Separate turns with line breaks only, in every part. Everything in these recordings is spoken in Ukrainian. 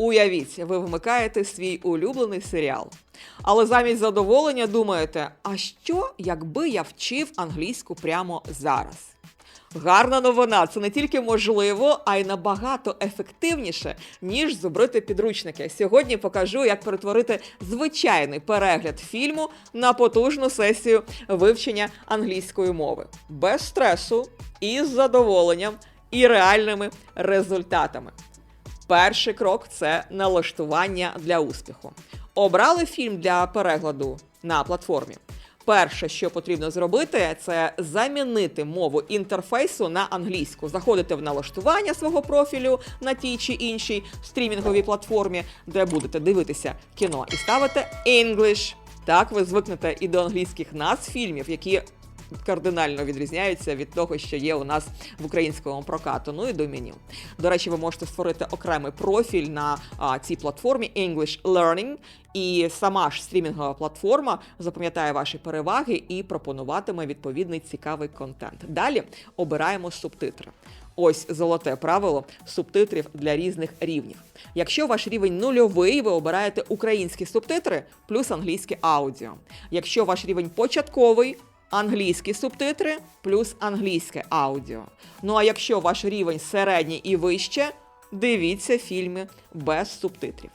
Уявіть, ви вмикаєте свій улюблений серіал. Але замість задоволення думаєте, а що, якби я вчив англійську прямо зараз? Гарна новина, це не тільки можливо, а й набагато ефективніше, ніж зубрити підручники. Сьогодні покажу, як перетворити звичайний перегляд фільму на потужну сесію вивчення англійської мови без стресу і з задоволенням і реальними результатами. Перший крок це налаштування для успіху. Обрали фільм для перекладу на платформі. Перше, що потрібно зробити, це замінити мову інтерфейсу на англійську. Заходите в налаштування свого профілю на тій чи іншій стрімінговій платформі, де будете дивитися кіно, і ставите English. Так ви звикнете і до англійських назв фільмів, які кардинально відрізняються від того, що є у нас в українському прокату. Ну і до меню. До речі, ви можете створити окремий профіль на а, цій платформі English Learning, і сама ж стрімінгова платформа запам'ятає ваші переваги і пропонуватиме відповідний цікавий контент. Далі обираємо субтитри. Ось золоте правило субтитрів для різних рівнів. Якщо ваш рівень нульовий, ви обираєте українські субтитри плюс англійське аудіо. Якщо ваш рівень початковий, англійські субтитри плюс англійське аудіо. Ну а якщо ваш рівень середній і вище, дивіться фільми без субтитрів.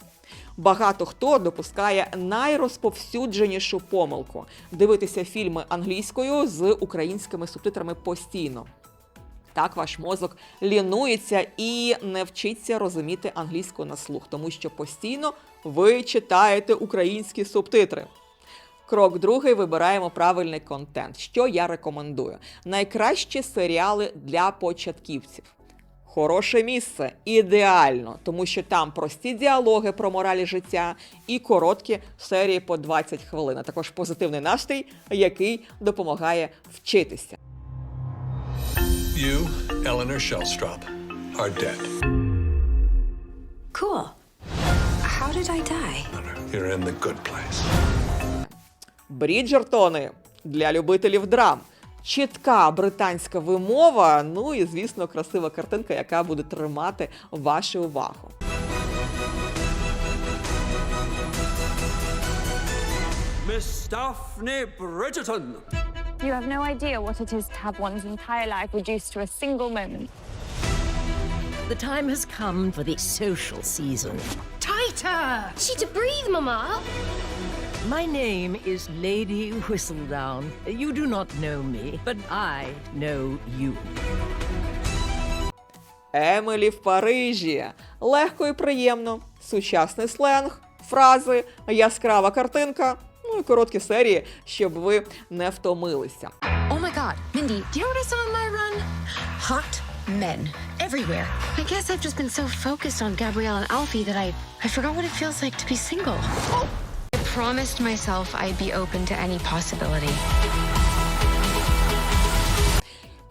Багато хто допускає найрозповсюдженішу помилку дивитися фільми англійською з українськими субтитрами постійно. Так, ваш мозок лінується і не вчиться розуміти англійську на слух, тому що постійно ви читаєте українські субтитри. Крок другий вибираємо правильний контент. Що я рекомендую? Найкращі серіали для початківців. Хороше місце ідеально, тому що там прості діалоги про моралі життя і короткі серії по 20 хвилин. А також позитивний настрій, який допомагає вчитися.
You, Eleanor Shellstrop, are dead.
Cool. How did I die?
You're in the good place.
Бріджертони для любителів драм. Чітка британська вимова, ну і звісно, красива картинка, яка буде тримати вашу увагу.
Miss Daphne Bridgerton.
You have no idea what it is to have one's entire life reduced to a single moment.
The time has come for the social season.
Tighter! She to breathe, Mama.
My name is Lady Whistledown. You do not know me, but I know you.
Емелі в Парижі. Легко і приємно. Сучасний сленг, фрази, яскрава картинка. Ну і короткі серії, щоб ви не втомилися.
Oh my god, Mindy, do you know what I saw on my run? Hot men everywhere. I guess I've just been so focused on Gabrielle and Alfie that I, I forgot what it feels like to be single. I promised myself I'd be open to any possibility.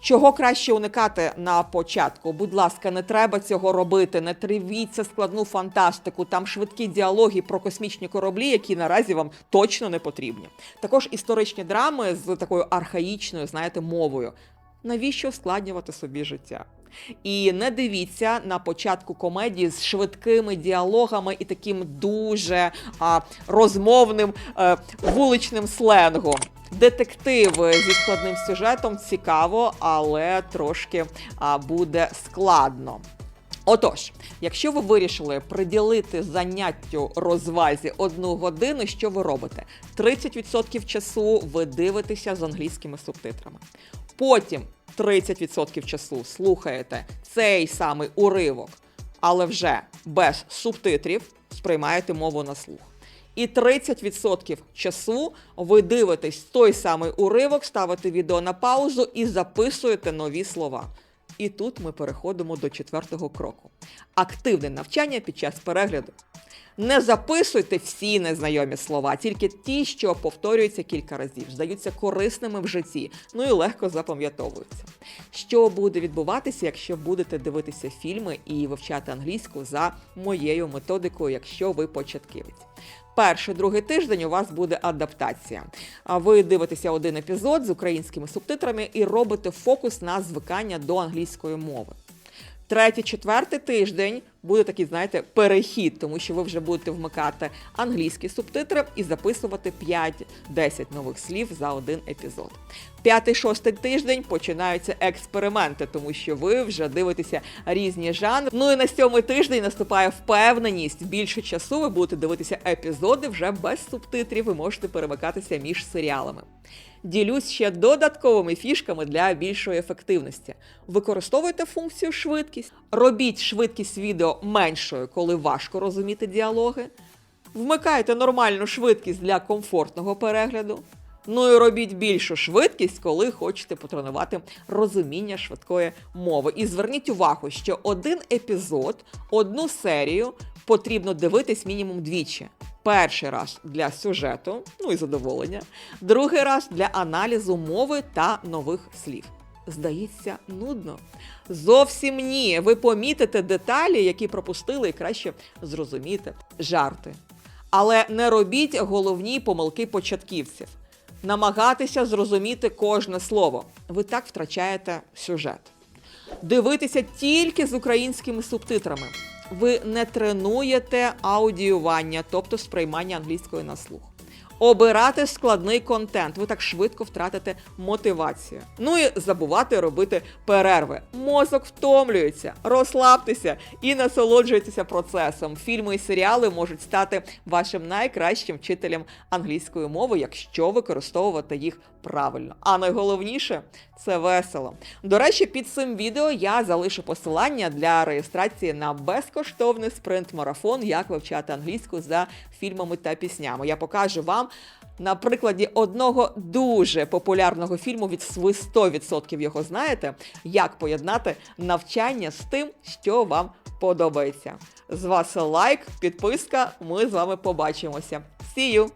Чого краще уникати на початку? Будь ласка, не треба цього робити. Не тривіться складну фантастику. Там швидкі діалоги про космічні кораблі, які наразі вам точно не потрібні. Також історичні драми з такою архаїчною, знаєте, мовою. Навіщо ускладнювати собі життя? І не дивіться на початку комедії з швидкими діалогами і таким дуже а, розмовним е, вуличним сленгом. Детективи зі складним сюжетом цікаво, але трошки а, буде складно. Отож, якщо ви вирішили приділити заняттю розвазі одну годину, що ви робите? 30% часу ви дивитеся з англійськими субтитрами. Потім 30% часу слухаєте цей самий уривок, але вже без субтитрів сприймаєте мову на слух. І 30% часу ви дивитесь той самий уривок, ставите відео на паузу і записуєте нові слова. І тут ми переходимо до четвертого кроку: активне навчання під час перегляду. Не записуйте всі незнайомі слова, тільки ті, що повторюються кілька разів, здаються корисними в житті, ну і легко запам'ятовуються. Що буде відбуватися, якщо будете дивитися фільми і вивчати англійську за моєю методикою, якщо ви початківець? Перший другий тиждень у вас буде адаптація. А ви дивитеся один епізод з українськими субтитрами і робите фокус на звикання до англійської мови. Третій, четвертий тиждень буде такий, знаєте, перехід, тому що ви вже будете вмикати англійські субтитри і записувати 5-10 нових слів за один епізод. П'ятий, шостий тиждень починаються експерименти, тому що ви вже дивитеся різні жанри. Ну і на сьомий тиждень наступає впевненість. Більше часу ви будете дивитися епізоди вже без субтитрів. Ви можете перемикатися між серіалами. Ділюсь ще додатковими фішками для більшої ефективності. Використовуйте функцію швидкість, робіть швидкість відео меншою, коли важко розуміти діалоги. Вмикайте нормальну швидкість для комфортного перегляду. Ну і робіть більшу швидкість, коли хочете потренувати розуміння швидкої мови. І зверніть увагу, що один епізод, одну серію потрібно дивитись мінімум двічі. Перший раз для сюжету, ну і задоволення, другий раз для аналізу мови та нових слів. Здається, нудно. Зовсім ні. Ви помітите деталі, які пропустили, і краще зрозуміти жарти. Але не робіть головні помилки початківців. Намагатися зрозуміти кожне слово. Ви так втрачаєте сюжет. Дивитися тільки з українськими субтитрами. Ви не тренуєте аудіювання, тобто сприймання англійської на слух. Обирати складний контент, ви так швидко втратите мотивацію. Ну і забувати робити перерви. Мозок втомлюється, розслабтеся і насолоджуйтеся процесом. Фільми і серіали можуть стати вашим найкращим вчителем англійської мови, якщо використовувати їх правильно. А найголовніше це весело. До речі, під цим відео я залишу посилання для реєстрації на безкоштовний спринт-марафон, як вивчати англійську за фільмами та піснями. Я покажу вам на прикладі одного дуже популярного фільму, від ви 100% його знаєте, як поєднати навчання з тим, що вам подобається. З вас лайк, підписка. Ми з вами побачимося. See you!